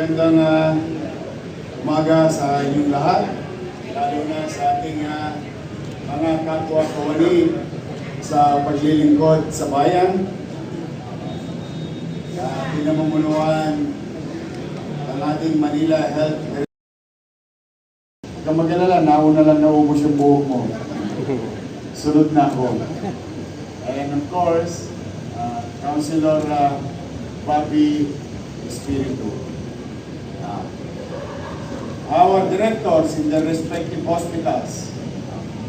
Magandang ah, umaga sa inyong lahat, lalo na sa ating ah, mga kapwa kawani sa paglilingkod sa bayan. Sa pinamumunuan ng ating Manila Health Huwag kang mag-alala, nauna lang naubos yung buhok mo. Sunod na ako. And of course, uh, Councilor uh, Bobby Espiritu. Our directors in their respective hospitals.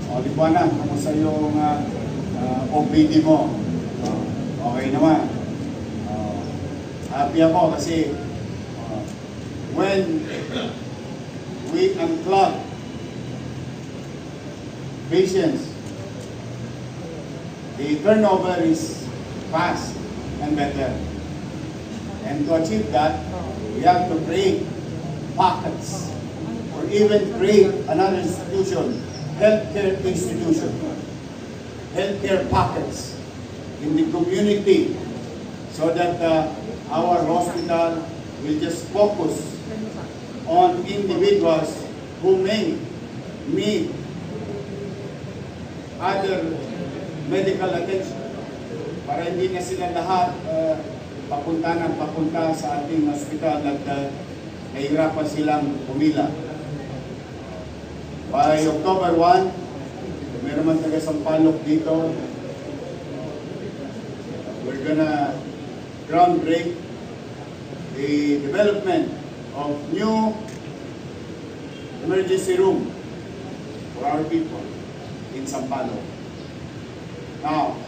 O, di ba na, kamusta yung uh, uh, OPD mo? Uh, okay naman. Uh, happy ako kasi uh, when we unclog patients, the turnover is fast and better. And to achieve that, we have to create pockets or even create another institution, healthcare institution, healthcare pockets in the community so that uh, our hospital will just focus on individuals who may need other medical attention. Para hindi na sila lahat uh, papunta ng papunta sa ating hospital at uh, nahihirapan silang pumila. By October 1, meron man taga Sampaloc dito, we're gonna ground break the development of new emergency room for our people in Sampaloc. Now,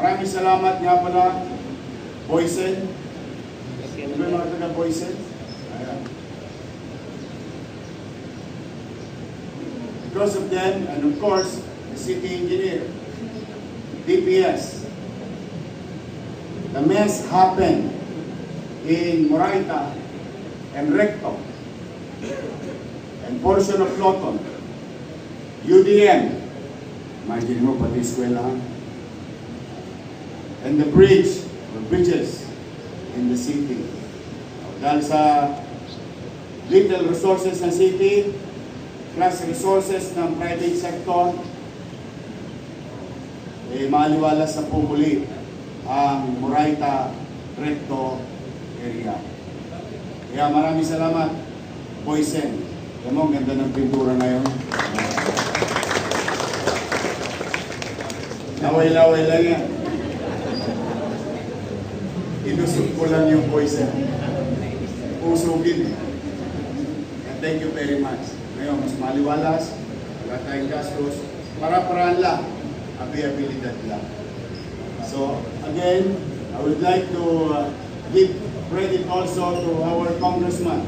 maraming salamat nga pala, Boysen. Ano ba mga taga Boysen? Because of them, and of course, the city engineer, DPS, the mess happened in Moraita and Recto. And portion of Loton, UDM, imagine mo pati eskwela, and the bridge or bridges in the city. Dahil sa little resources ng city, plus resources ng private sector, eh, maliwalas na po ang Moraita Recto area. Kaya maraming salamat, Boysen. Alam mo, ganda ng pintura ngayon. Laway-laway lang yan. Inusog ko lang yung Boysen. Usugin eh. And thank you very much. Ngayon, mas maliwalas, wala tayong gastos, para-paraan lang, availability lang. So, again, I would like to uh, give credit also to our congressman,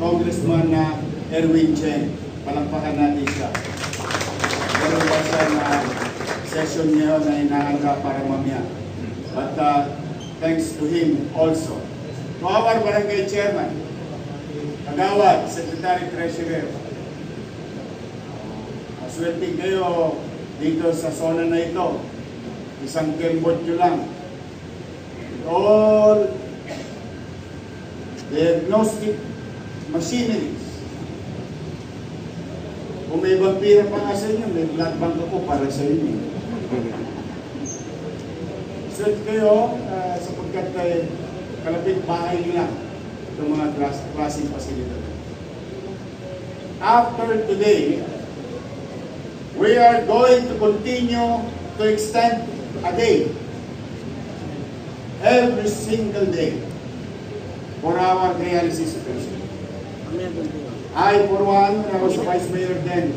Congressman na Erwin Chen. Palakpakan natin siya. Meron ba siyang uh, session ngayon na inahanda para mamaya. But uh, thanks to him also. To our barangay chairman, Kagawad, Secretary Treasurer, Maswerte kayo dito sa zona na ito. Isang kembot nyo lang. All diagnostic machineries. Kung may vampira pa nga sa inyo, may blood bank ako para sa inyo. Swerte kayo uh, sapagkat uh, kalapit bahay lang itong mga klas- klaseng pasilidad. After today, we are going to continue to extend a day every single day for our dialysis patient. I, for one, when I was vice mayor then,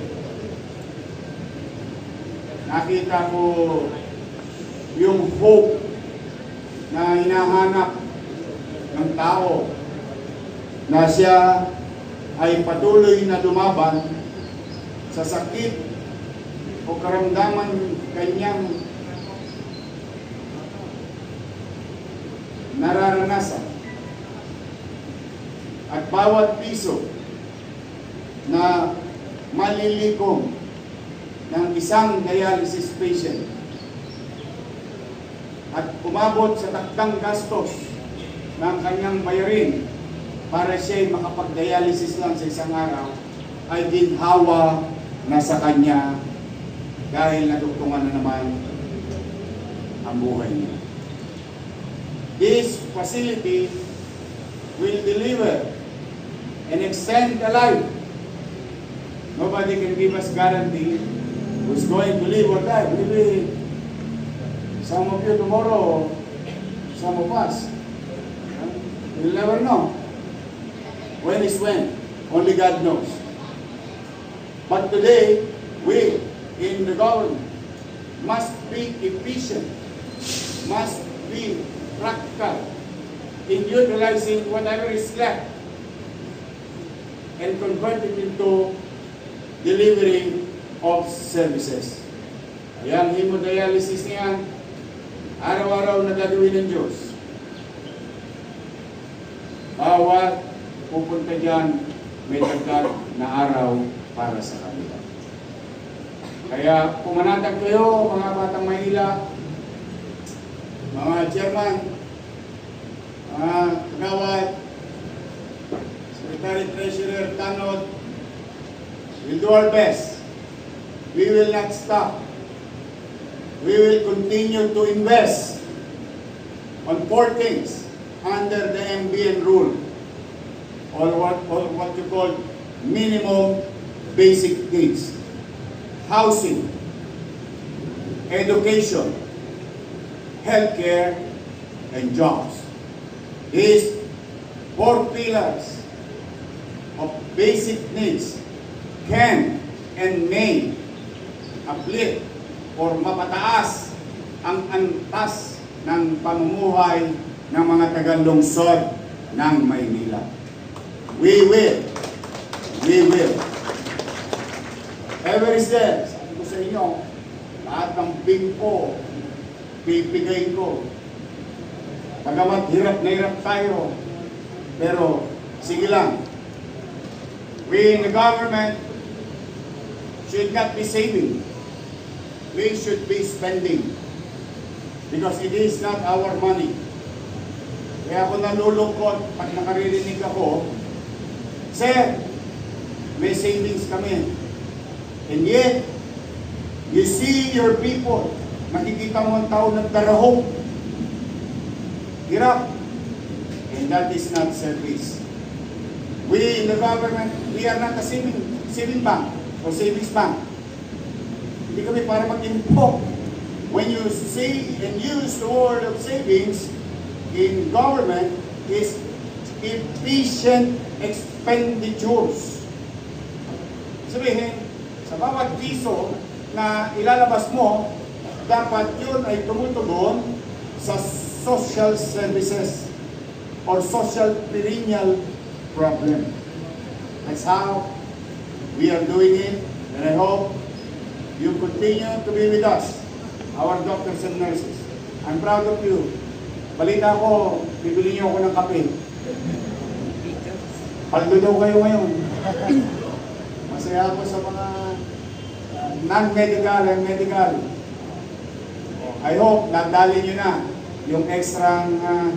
nakita ko yung hope na hinahanap ng tao na siya ay patuloy na lumaban sa sakit o karamdaman kanyang nararanasan. At bawat piso na malilikom ng isang dialysis patient at umabot sa takdang gastos ng kanyang bayarin para siya'y makapag-dialysis lang sa isang araw ay ginhawa na sa kanya dahil naduktungan na naman ang buhay niya. This facility will deliver and extend the life. Nobody can give us guarantee who's going to live or die. Maybe some of you tomorrow, some of us. We'll never know. When is when? Only God knows. But today, we in the government must be efficient, must be practical in utilizing whatever is left and convert it into delivering of services. Ayan, hemodialysis niyan, araw-araw na gagawin ng Diyos. Bawat pupunta dyan, may dagdag na araw para sa kanila. Kaya pumanatag kayo, mga batang Maynila, mga chairman, mga kagawad, Secretary Treasurer Tanod, we'll do our best. We will not stop. We will continue to invest on four things under the MBN rule or what, or what you call minimum basic needs. Housing, education, healthcare, and jobs. These four pillars of basic needs can and may uplift or mapataas ang antas ng pamumuhay ng mga taga-lungsod ng Maynila. We will. We will. Ever is there. Sabi ko sa inyo, lahat ng bingko, pipigay ko. Pagamat hirap na hirap tayo, pero sige lang. We in the government should not be saving. We should be spending. Because it is not our money. Kaya ako nalulungkot pag nakaririnig ako, Sir, may savings kami. And yet, you see your people, makikita mo ang tao nagdarahong. Hirap. And that is not service. We in the government, we are not a saving, saving bank or savings bank. Hindi kami para mag-impok. When you say and use the word of savings in government is efficient expenditures. Sabihin, sa bawat piso na ilalabas mo, dapat yun ay tumutugon sa social services or social perennial problem. That's how we are doing it, and I hope you continue to be with us, our doctors and nurses. I'm proud of you. Balita ko, bibili niyo ako ng kape. Paldo daw kayo ngayon. Masaya ako sa mga uh, non-medical and medical. I hope nadali nyo na yung extra uh,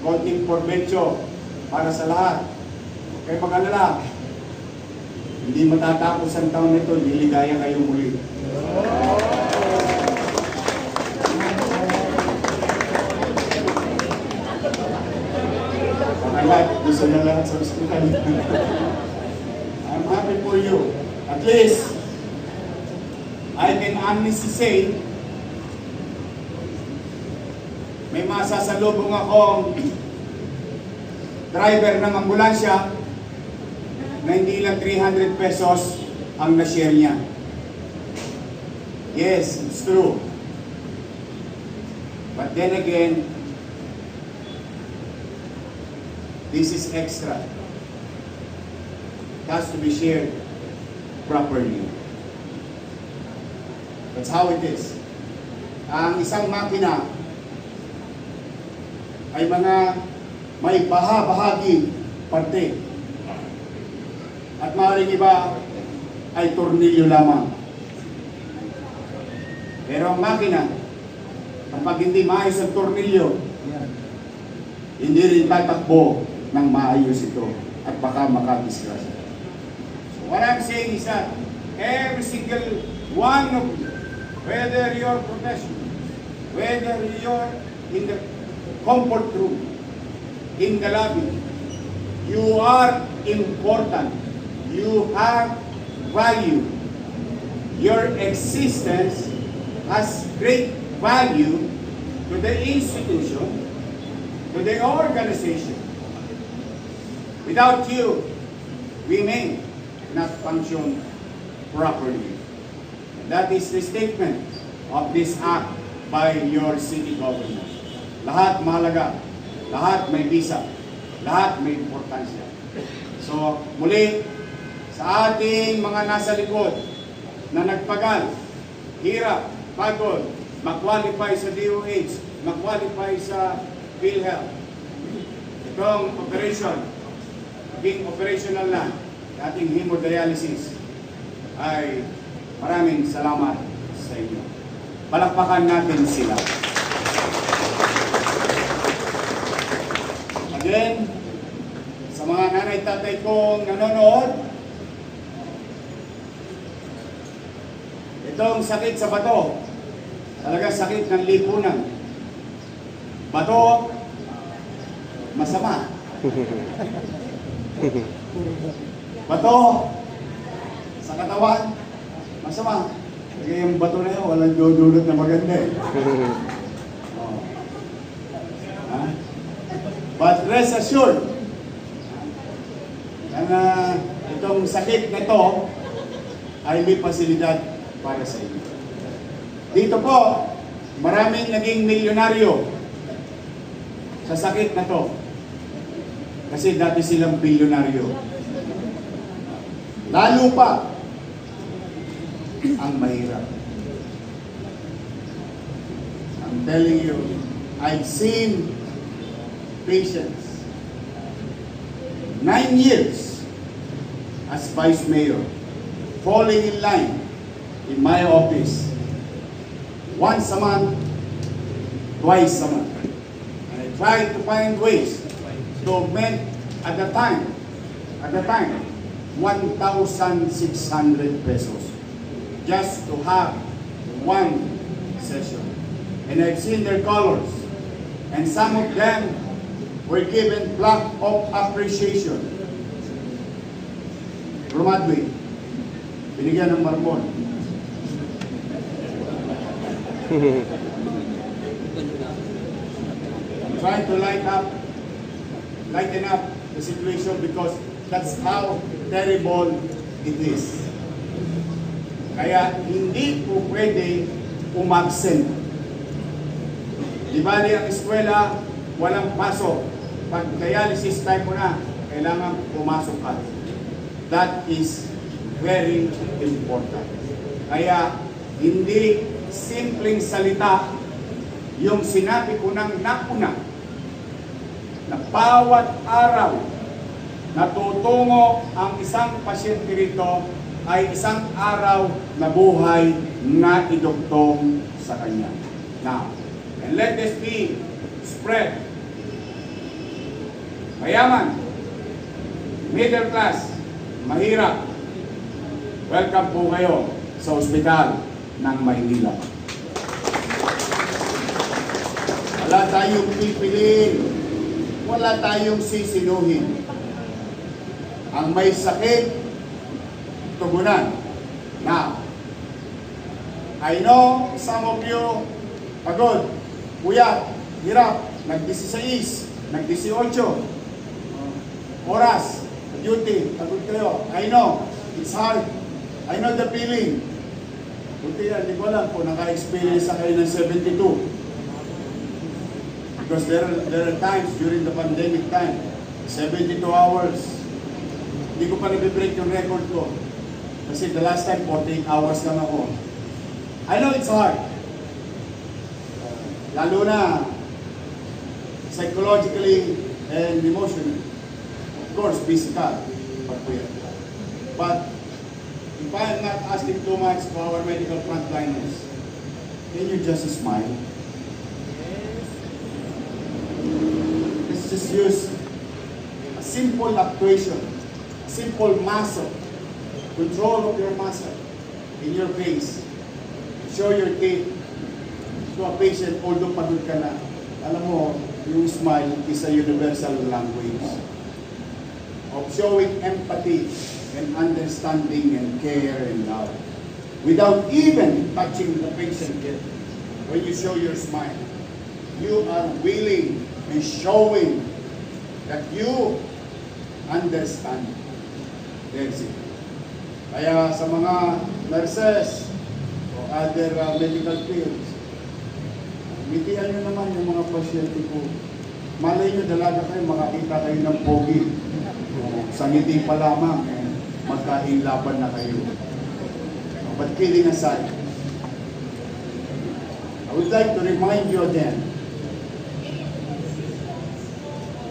konting porbensyo para sa lahat. Kaya mag-alala, hindi matatapos ang taon nito, liligaya kayo muli. Lahat, gusto na lahat sa ospital. I'm happy for you. At least, I can honestly say, may masasalubong akong driver ng ambulansya na hindi lang 300 pesos ang na-share niya. Yes, it's true. But then again, this is extra. It has to be shared properly. That's how it is. Ang isang makina ay mga may baha-bahagi parte. At maaaring iba ay tornilyo lamang. Pero ang makina, kapag hindi maayos ang tornilyo, hindi rin tatakbo ng maayos ito at baka makadisgrasya. So what I'm saying is that every single one of you, whether you're professional, whether you're in the comfort room, in the lobby, you are important. You have value. Your existence has great value to the institution, to the organization. Without you, we may not function properly. That is the statement of this act by your city government. Lahat mahalaga, lahat may visa, lahat may importansya. So, muli, sa ating mga nasa likod na nagpagal, hirap, pagod, mag-qualify sa DOH, mag-qualify sa PhilHealth. Itong operation, maging operational na, ating hemodialysis, ay maraming salamat sa inyo. Palakpakan natin sila. Again, sa mga nanay tatay kong nanonood, itong sakit sa bato, talaga sakit ng lipunan. Bato, masama. Bato, sa katawan, masama. Kaya yung bato na yun, walang dudulot na maganda eh. Oh. Ha? But rest assured, na itong sakit na to ay may pasilidad para sa inyo. Dito po, maraming naging milyonaryo sa sakit na to. Kasi dati silang bilyonaryo. Lalo pa ang mahirap. I'm telling you, I've seen patients nine years as vice mayor falling in line in my office once a month, twice a month. And I tried to find ways to augment at the time, at the time, 1,600 pesos just to have one session. And I've seen their colors. And some of them were given plaque of appreciation. Bromadway, binigyan ng marmon. Trying to light up, lighten up the situation because that's how terrible it is. Kaya hindi po pwede umabsent. Di ba ang eskwela, walang pasok. Pag dialysis time mo na, kailangan pumasok ka. That is very important. Kaya hindi simpleng salita yung sinabi ko ng nauna na bawat araw natutungo ang isang pasyente rito ay isang araw na buhay na iduktong sa kanya. Now, and let this be spread. Mayaman, middle class, mahirap. Welcome po kayo sa ospital ng Maynila. Wala tayong pipiliin. Wala tayong sisinuhin. Ang may sakit, tugunan. Now, I know some of you pagod, puyat, hirap, nag-16, nag-18, oras, duty, pagod kayo. I know, it's hard. I know the feeling. Buti yan, hindi ko alam kung naka-experience na kayo ng 72. Because there are, there are times during the pandemic time, 72 hours, hindi ko pa nabibreak yung record ko. Kasi the last time, 48 hours lang ako. I know it's hard. Lalo na psychologically and emotionally. Of course, physical. But if I am not asking too much to our medical frontliners, can you just smile? Just just use a simple actuation, a simple muscle, control of your muscle in your face. Show your teeth to a patient, although pagod ka na. Alam mo, yung smile is a universal language of showing empathy and understanding and care and love without even touching the patient yet. When you show your smile, you are willing and showing that you understand their situation. Kaya sa mga nurses o other uh, medical fields, ngitian nyo naman yung mga pasyente ko. Malay nyo, dalaga kayo, makakita kayo ng pogi. Sa ngiti pa lamang, magkainlaban na kayo. But kidding aside, I would like to remind you again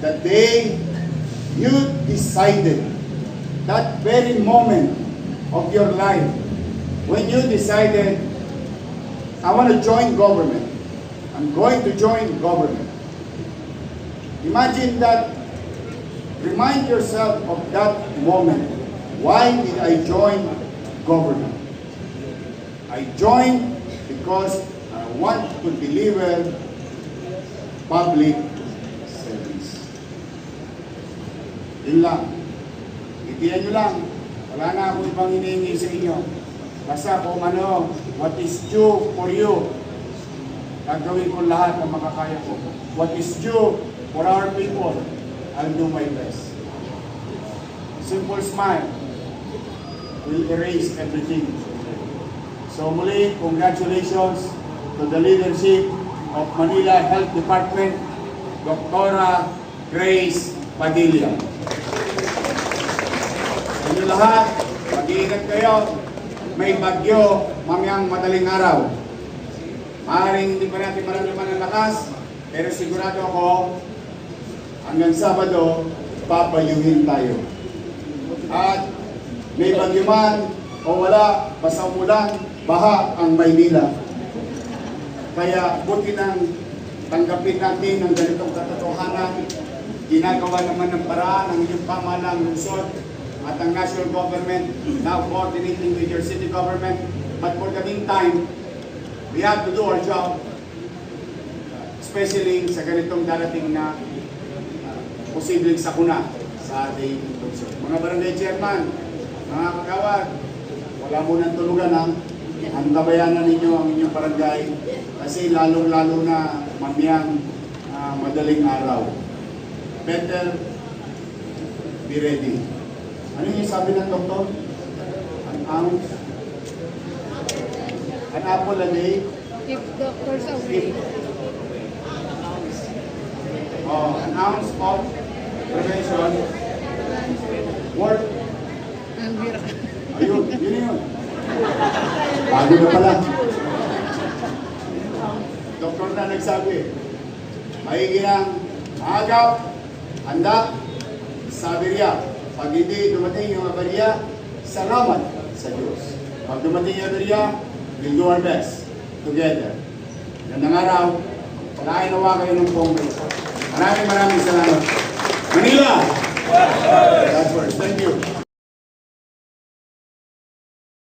that day you decided, that very moment of your life, when you decided, I want to join government, I'm going to join government. Imagine that, remind yourself of that moment. Why did I join government? I joined because I want to deliver public service. Yun lang. Itiyan nyo lang. Wala na akong ibang hinihingi sa inyo. Basta kung ano, what is due for you, gagawin ko lahat ng makakaya ko. What is due for our people, I'll do my best. Simple smile will erase everything. So muli, congratulations to the leadership of Manila Health Department, Dr. Grace Padilla. Sa lahat, mag-iingat kayo. May bagyo mamayang madaling araw. Maaaring hindi pa natin maramdaman ng lakas, pero sigurado ako, hanggang Sabado, papayuhin tayo. At may bagyo o wala, basta umulan, baha ang Maynila. Kaya buti nang tanggapin natin ang ganitong katotohanan. Ginagawa naman ng paraan ng inyong pamahalang lungsod at ang national government now coordinating with your city government. But for the meantime, we have to do our job, especially sa ganitong darating na posibleng sakuna sa ating lungsod. Mga barangay chairman, mga kagawad, wala munang tulugan ha. Ang tabayanan ninyo ang inyong barangay kasi lalong-lalo na mamiyang ah, madaling araw. Better be ready. Ano yung sabi ng doktor? An ounce? An apple a day? If doctors agree, Oh, an ounce of prevention bira. Ayun, yun yun. Bago na pala. Doktor na nagsabi, maigi ng agap, handa, sabirya. Pag hindi dumating yung aberya, salamat sa Diyos. Pag dumating yung aberya, we'll do our best together. Yan ang araw, palain kayo ng Congress. Maraming maraming salamat. Manila! That's. Thank you.